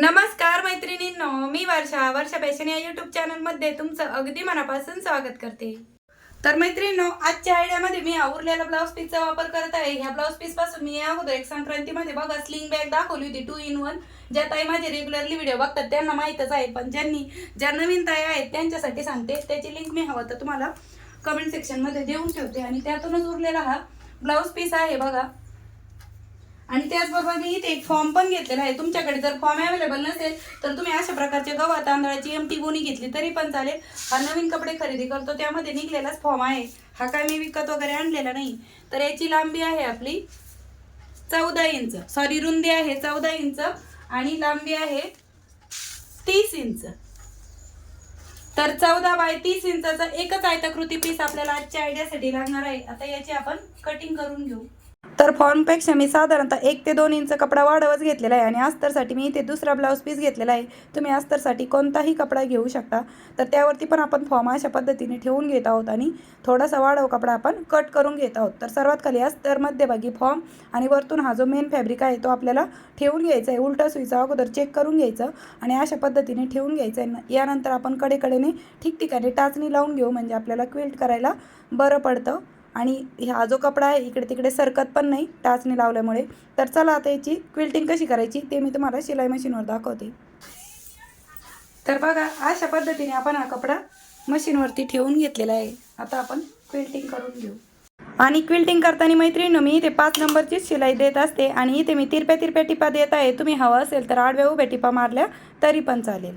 नमस्कार मैत्रिणींनो मी वर्षा. वर्षा फॅशन या युट्यूब चॅनलमध्ये तुमचं अगदी मनापासून स्वागत करते. तर मैत्रिणींनो आजच्या आयडियामध्ये मी उरलेला ब्लाऊज पीसचा वापर करत आहे. ह्या ब्लाऊज पीसपासून मी अगोदर एक संक्रांतीमध्ये बघा स्लिंग बॅग दाखवली होती टू इन वन ज्या ताई माझे रेग्युलरली व्हिडिओ बघतात त्यांना माहीतच आहे. पण ज्यांनी ज्या नवीन ताई आहेत त्यांच्यासाठी सांगते. त्याची लिंक मी हवं तर तुम्हाला कमेंट सेक्शनमध्ये देऊन ठेवते. आणि त्यातूनच उरलेला हा ब्लाऊज पीस आहे बघा. आणि त्याचबरोबर मी इथे एक फॉर्म पण घेतलेला आहे. तुमच्याकडे जर फॉर्म अवेलेबल नसेल तर तुम्ही अशा प्रकारचे गव्हा तांदळाची एमटी गोणी घेतली तरी पण चालेल. हा नवीन कपडे खरेदी करतो त्यामध्ये निघलेलाच फॉर्म आहे. हा काय मी विकत वगैरे आणलेला नाही. तर याची लांबी आहे आपली चौदा इंच. सॉरी रुंदी आहे चौदा इंच आणि लांबी आहे तीस इंच. तर चौदा बाय तीस इंचाचा एकच आयताकृती पीस आपल्याला आजच्या आयडियासाठी लागणार आहे. आता याची आपण कटिंग करून घेऊ. तर फॉर्मपेक्षा मी साधारणतः एक ते दोन इंच कपडा वाढवच घेतलेला आहे आणि अस्तरसाठी मी इथे दुसरा ब्लाऊज पीस घेतलेला आहे. तुम्ही अस्तरसाठी कोणताही कपडा घेऊ शकता. तर त्यावरती पण आपण फॉर्म अशा पद्धतीने ठेवून घेत आहोत आणि थोडासा वाढव कपडा आपण कट करून घेत आहोत. तर सर्वात खाली अस्तर मध्यभागी फॉर्म आणि वरतून हा जो मेन फॅब्रिक आहे तो आपल्याला ठेवून घ्यायचा आहे. उलटा सुईचा अगोदर चेक करून घ्यायचं आणि अशा पद्धतीने ठेवून घ्यायचं आहे. यानंतर आपण कडेकडेने ठिकठिकाणी टाचणी लावून घेऊ. म्हणजे आपल्याला क्विल्ट करायला बरं पडतं. आणि हा जो कपडा आहे इकडे तिकडे सरकत पण नाही टाचणी लावल्यामुळे. तर चला आता याची क्विल्टिंग कशी करायची ते मी तुम्हाला शिलाई मशीनवर दाखवते. तर बघा अशा पद्धतीने आपण हा कपडा मशीनवरती ठेवून घेतलेला आहे. आता आपण क्विल्टिंग करून घेऊ. आणि क्विल्टिंग करताना मैत्रिणी मी इथे पाच नंबरचीच शिलाई देत असते आणि इथे मी तिरप्या तिरप्या टिपा देत आहे. तुम्ही हवं असेल तर आडव्या उभ्या टिपा मारल्या तरी पण चालेल.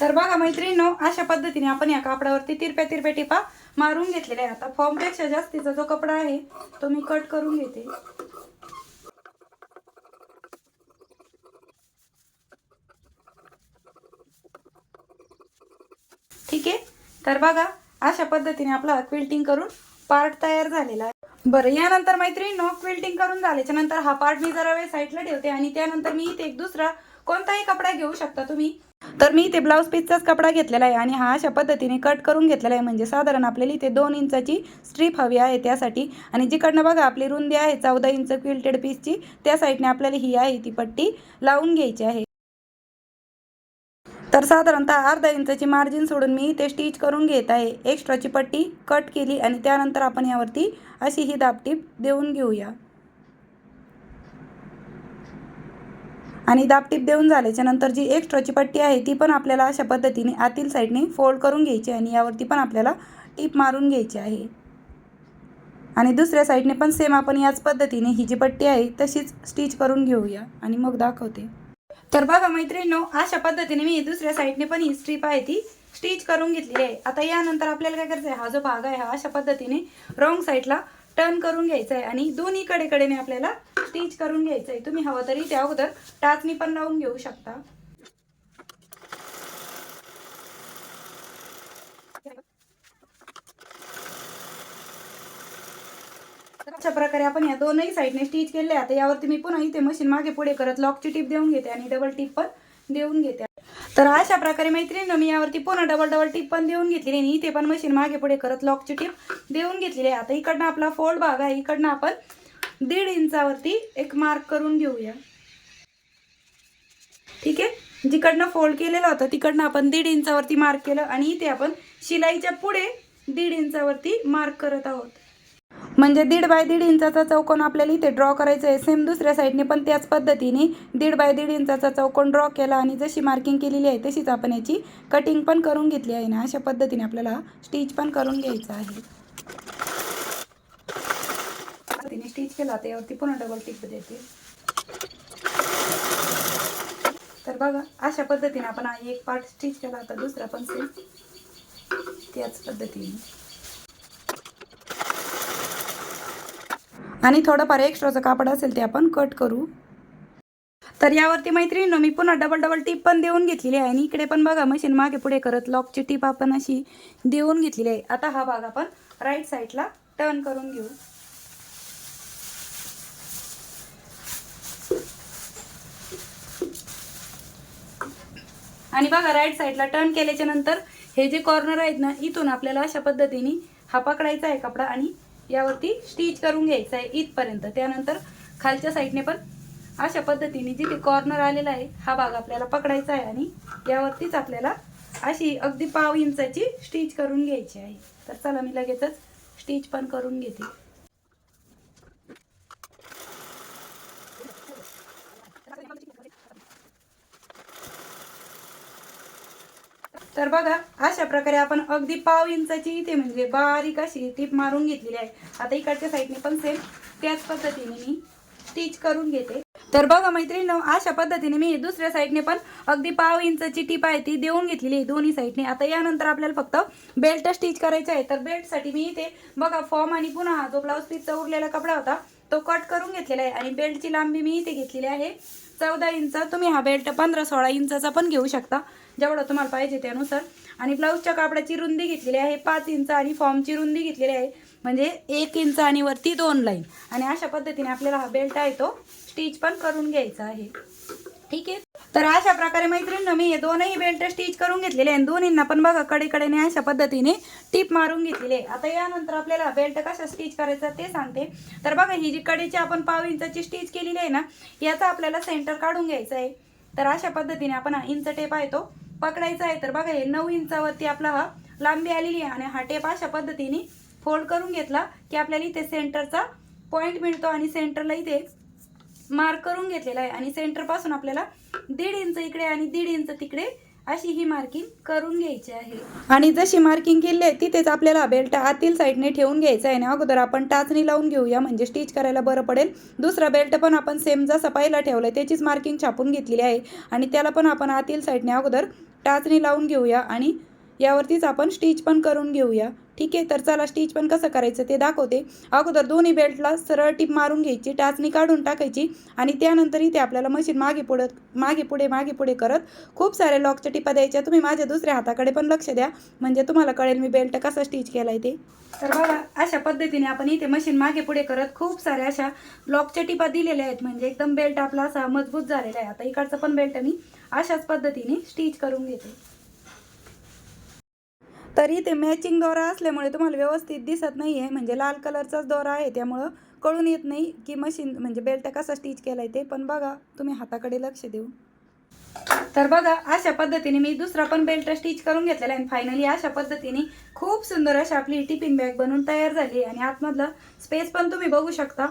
तर बघा मैत्रिणींनो अशा पद्धतीने आपण या कापडावरती तिरप्या तिरप्या टिपा मारून घेतलेल्या आहे आता फॉर्मपेक्षा जास्तीचा जो कपडा आहे तो मी कट करून घेते. ठीक आहे? तर बघा अशा पद्धतीने आपला क्विल्टिंग करून पार्ट तयार झालेला आहे. बरं यानंतर मैत्रिणींनो क्विल्टिंग करून झाल्याच्यानंतर हा पार्ट मी जरा वेळ साईडला ठेवते आणि त्यानंतर मी इथे एक दुसरा कोणताही कपडा घेऊ शकता तुम्ही. तर मी इथे ब्लाऊज पीसचाच कपडा घेतलेला आहे आणि हा अशा पद्धतीने कट करून घेतलेला आहे. म्हणजे साधारण आपल्याला इथे दोन इंचाची स्ट्रीप हवी आहे त्यासाठी. आणि जिकडनं बघा आपली रुंदी आहे चौदा इंच क्विल्टेड पीसची त्या साईडने आपल्याला ही आहे ती पट्टी लावून घ्यायची आहे. तर साधारणतः अर्धा इंचाची मार्जिन सोडून मी इथे स्टिच करून घेत आहे. एक्स्ट्राची पट्टी कट केली आणि त्यानंतर आपण यावरती अशी ही दापटीप देऊन घेऊया. आणि दापटीप देऊन झाल्याच्यानंतर जी एक्स्ट्राची पट्टी आहे ती पण आपल्याला अशा पद्धतीने आतील साईडने फोल्ड करून घ्यायची आणि यावरती पण आपल्याला टीप मारून घ्यायची आहे. आणि दुसऱ्या साईडने पण सेम आपण याच पद्धतीने ही जी पट्टी आहे तशीच स्टिच करून घेऊया आणि मग दाखवते. तर बघा मैत्रिणीनो अशा पद्धतीने मी दुसऱ्या साईडने पण ही स्ट्रीप आहे ती स्टिच करून घेतलेली आहे. आता यानंतर आपल्याला काय करायचं आहे हा जो भाग आहे हा अशा पद्धतीने रॉंग साईडला टर्न करून घ्यायचा आहे आणि दोन्ही कडेकडेने आपल्याला स्टिच करून घ्यायचं आहे तुम्ही हवं तरी त्या अगोदर टाचणी पण लावून घेऊ शकता. अशा प्रकारे आपण या दोनही साईडने स्टिच केले. आता यावरती मी पुन्हा इथे मशीन मागे पुढे करत लॉकची टीप देऊन घेते आणि डबल टीप पण देऊन घेते. तर अशा प्रकारे मैत्रिणीनं मी यावरती पुन्हा डबल डबल टीप पण देऊन घेतलेली आणि इथे पण मशीन मागे पुढे करत लॉकची टीप देऊन घेतलेली आहे. आता इकडनं आपला फोल्ड भाग आहे. इकडनं आपण दीड इंचावरती एक मार्क करून घेऊया. ठीक आहे? जिकडनं फोल्ड केलेला होता तिकडनं आपण दीड इंचावरती मार्क केलं आणि इथे आपण शिलाईच्या पुढे दीड इंचावरती मार्क करत आहोत. म्हणजे दीड बाय दीड इंचाचा चौकोन आपल्याला इथे ड्रॉ करायचं आहे सेम दुसऱ्या साईडने पण त्याच पद्धतीने दीड बाय दीड इंचाचा चौकोन ड्रॉ केला आणि जशी मार्किंग केलेली आहे तशीच आपण याची कटिंग पण करून घेतली आहे ना? अशा पद्धतीने आपल्याला स्टिच पण करून घ्यायचं आहे. तिने स्टिच केला आता यावरती पुन्हा डबल टिप देते. तर बघा अशा पद्धतीने आपण एक पार्ट स्टिच केला आता दुसरा पण सेम त्याच पद्धतीने. आणि थोडंफार एक्स्ट्राचं कापड असेल ते आपण कट करू. तर यावरती मैत्रिणीनं मी पुन्हा डबल डबल टीप पण देऊन घेतलेली आहे. आणि इकडे पण बघा मशीन मागे पुढे करत लॉकची टीप आपण अशी देऊन घेतलेली आहे. आता हा भाग आपण राईट साईडला टर्न करून घेऊ. आणि बघा राईट साईडला टर्न केल्याच्यानंतर हे जे कॉर्नर आहेत ना इथून आपल्याला अशा पद्धतीने हा पकडायचा आहे कपडा आणि यावरती स्टिच करून घ्यायचा आहे इथपर्यंत. त्यानंतर खालच्या साईडने पण अशा पद्धतीने जिथे कॉर्नर आलेला आहे हा भाग आपल्याला पकडायचा आहे आणि यावरतीच आपल्याला अशी अगदी पाव इंचाची स्टिच करून घ्यायची आहे. तर चला मी लगेचच स्टिच पण करून घेते. तर बघा अशा प्रकारे आपण अगदी पाव इंचाची इथे म्हणजे बारीक अशी टीप मारून घेतलेली आहे. आता इकडच्या साईडने पण सेम त्याच पद्धतीने मी स्टिच करून घेते. तर बघा मैत्रिणी अशा पद्धतीने मी दुसऱ्या साईडने पण अगदी पाव इंचची टीप आहे ती देऊन घेतलेली आहे दोन्ही साईडने. आता यानंतर आपल्याला फक्त बेल्ट स्टिच करायचे आहे. तर बेल्टसाठी मी इथे बघा फॉर्म आणि पुन्हा हा जो ब्लाऊज पीसचा उरलेला कपडा होता तो कट करून घेतलेला आहे. आणि बेल्टची लांबी मी इथे घेतलेली आहे चौदा इंच. तुम्ही हा बेल्ट पंधरा सोळा इंचाचा पण घेऊ शकता. जेवढं तुम्हाला पाहिजे त्यानुसार. आणि ब्लाऊजच्या कापडाची रुंदी घेतलेली आहे पाच इंच आणि फॉर्मची रुंदी घेतलेली आहे. म्हणजे एक इंच आणि वरती दोन लाईन आणि अशा पद्धतीने आपल्याला हा बेल्ट आहे तो स्टिच पण करून घ्यायचा आहे. ठीक आहे? तर अशा प्रकारे मैत्रिणींना मी हे दोनही बेल्ट स्टिच करून घेतलेले आहे. आणि दोन्हींना पण बघा कडेकडेने अशा पद्धतीने टीप मारून घेतलेली आहे. आता यानंतर आपल्याला बेल्ट कसा स्टिच करायचा ते सांगते. तर बघा ही जी कडेची आपण पाव इंचाची स्टिच केलेली आहे ना याचा आपल्याला सेंटर काढून घ्यायचा आहे. तर अशा पद्धतीने आपण इंच टेप आहे तो पकडायचा आहे. तर बघा हे नऊ इंचावरती आपला हा लांबी आलेली आहे आणि हा टेप अशा पद्धतीने फोल्ड करून घेतला की आपल्याला इथे सेंटरचा पॉईंट मिळतो आणि सेंटरला इथे मार्क करून घेतलेला आहे. आणि सेंटरपासून आपल्याला दीड इंच इकडे आणि दीड इंच तिकडे अशी ही मार्किंग करून घ्यायची आहे. आणि जशी मार्किंग केली आहे तिथेच आपल्याला बेल्ट आतील साईडने ठेवून घ्यायचा आहे. आणि अगोदर आपण टाचणी लावून घेऊया म्हणजे स्टिच करायला बरं पडेल. दुसरा बेल्ट पण आपण सेम जसा पहिला आहे त्याचीच मार्किंग छापून घेतलेली आहे. आणि त्याला पण आपण आतील साईडने अगोदर टाचणी लावून घेऊया आणि यावरतीच आपण स्टिच पण करून घेऊया. ठीक आहे तर चला स्टिच पण कसं करायचं ते दाखवते. अगोदर दोन्ही बेल्टला सरळ टीप मारून घ्यायची टाचणी काढून टाकायची आणि त्यानंतर इथे आपल्याला मशीन मागे पुढे मागे पुढे मागे पुढे करत खूप साऱ्या लॉकच्या टिपा द्यायच्या. तुम्ही माझ्या दुसऱ्या हाताकडे पण लक्ष द्या. म्हणजे तुम्हाला कळेल मी बेल्ट कसा स्टिच केला आहे ते. तर बघा अशा पद्धतीने आपण इथे मशीन मागे पुढे करत खूप साऱ्या अशा लॉकच्या टिपा दिलेल्या आहेत. म्हणजे एकदम बेल्ट आपला असा मजबूत झालेला आहे. आता इकडचा पण बेल्ट मी अशाच पद्धतीने स्टिच करून घेते. तरी ते मॅचिंग दोरा असल्यामुळे तुम्हाला व्यवस्थित दिसत नाही आहे म्हणजे लाल कलरचाच दोरा आहे त्यामुळं कळून येत नाही की मशीन म्हणजे बेल्ट कसा स्टिच केला आहे ते. पण बघा तुम्ही हाताकडे लक्ष देऊ तर बघा अशा पद्धतीने मी दुसरा पण बेल्ट स्टिच करून घेतलेला आहे. आणि फायनली अशा पद्धतीने खूप सुंदर अशी आपली टिफिन बॅग बनवून तयार झाली आणि आतमधलं स्पेस पण तुम्ही बघू शकता.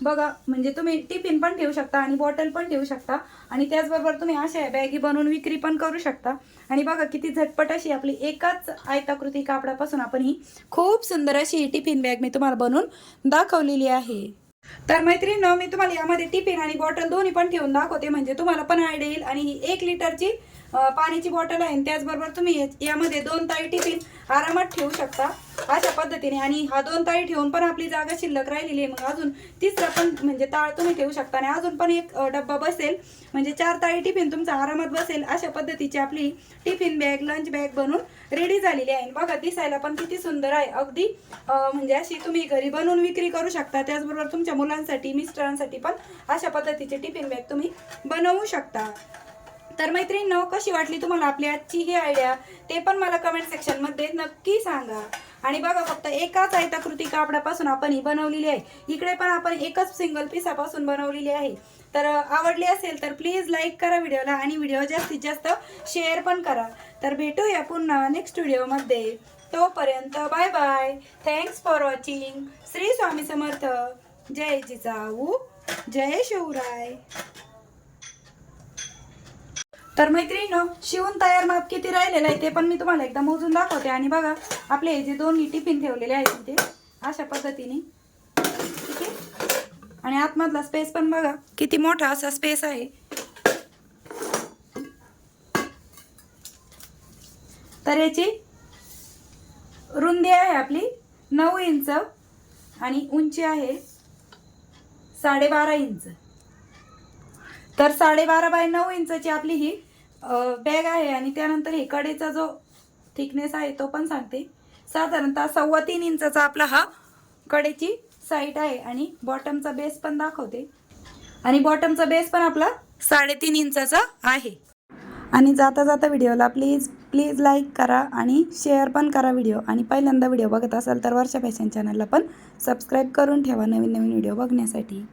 बघा म्हणजे तुम्ही टिफिन पण ठेवू शकता आणि बॉटल पण ठेवू शकता. आणि त्याचबरोबर तुम्ही अशा बॅगी बनवून विक्री पण करू शकता. आणि बघा किती झटपट अशी आपली एकाच आयताकृती कापडापासून आपण ही खूप सुंदर अशी ही टिफिन बॅग मी तुम्हाला बनवून दाखवलेली आहे. तर मैत्रिणी मी तुम्हाला यामध्ये टिफिन आणि बॉटल दोन्ही पण ठेवून दाखवते. म्हणजे तुम्हाला पण आयडिया येईल. आणि ही एक लिटरची पाण्याची बॉटल आहे आणि त्याचबरोबर तुम्ही यामध्ये दोन ताई टिफिन आरामात ठेवू शकता अशा पद्धतीने. आणि हा दोन ताई ठेवून पण आपली जागा शिल्लक राहिलेली आहे. मग अजून तिसरा पण म्हणजे ताळ तुम्ही ठेवू शकता. आणि अजून पण एक डब्बा बसेल. म्हणजे चार ताळी टिफिन तुमचा आरामात बसेल अशा पद्धतीची आपली टिफिन बॅग लंच बॅग बनवून रेडी झालेली आहे. बघा दिसायला पण किती सुंदर आहे. अगदी म्हणजे अशी तुम्ही घरी बनवून विक्री करू शकता. त्याचबरोबर तुमच्या मुलांसाठी मिस्टरांसाठी पण अशा पद्धतीचे टिफिन बॅग तुम्ही बनवू शकता. तर मैत्रिणींनो कशी वाटली तुम्हाला आपली आजची ही आयडिया ते पण मला कमेंट सेक्शनमध्ये नक्की सांगा. आणि बघा फक्त एकाच आयताकृती कापडापासून आपण ही बनवलेली आहे. इकडे पण आपण एकच सिंगल पिसापासून बनवलेली आहे. तर आवडली असेल तर प्लीज लाईक करा व्हिडिओला आणि व्हिडिओ जास्तीत जास्त शेअर पण करा. तर भेटूया पुन्हा नेक्स्ट व्हिडिओमध्ये तोपर्यंत bye bye thanks for watching Shri Swami Samarth. जय जिजाऊ. जय शिवराय. तर मैत्रिणी शिवून तयार माप किती राहिलेलं आहे ते पण मी तुम्हाला एकदा मोजून दाखवते. आणि बघा आपले हे जे दोन्ही टिफिन ठेवलेले आहेत तिथे अशा पद्धतीने. ठीक आहे? आणि आतमधला स्पेस पण बघा किती मोठा असा स्पेस आहे. तर याची रुंदी आहे आपली नऊ इंच आणि उंची आहे साडेबारा इंच. तर साडेबारा बाय नऊ इंचची आपली ही बॅग आहे आणि त्यानंतर हे कडेचा जो थिकनेस आहे तो पण सांगते. साधारणतः सव्वा तीन इंचाचा आपला हा कडेची साईट आहे आणि बॉटमचा बेस पण दाखवते. आणि बॉटमचा बेस पण आपला साडेतीन इंचाचा आहे. आणि जाता जाता व्हिडिओला प्लीज प्लीज लाईक करा आणि शेअर पण करा व्हिडिओ आणि पहिल्यांदा व्हिडिओ बघत असाल तर वर्षा फॅशन चॅनलला पण सबस्क्राईब करून ठेवा नवीन नवीन व्हिडिओ बघण्यासाठी.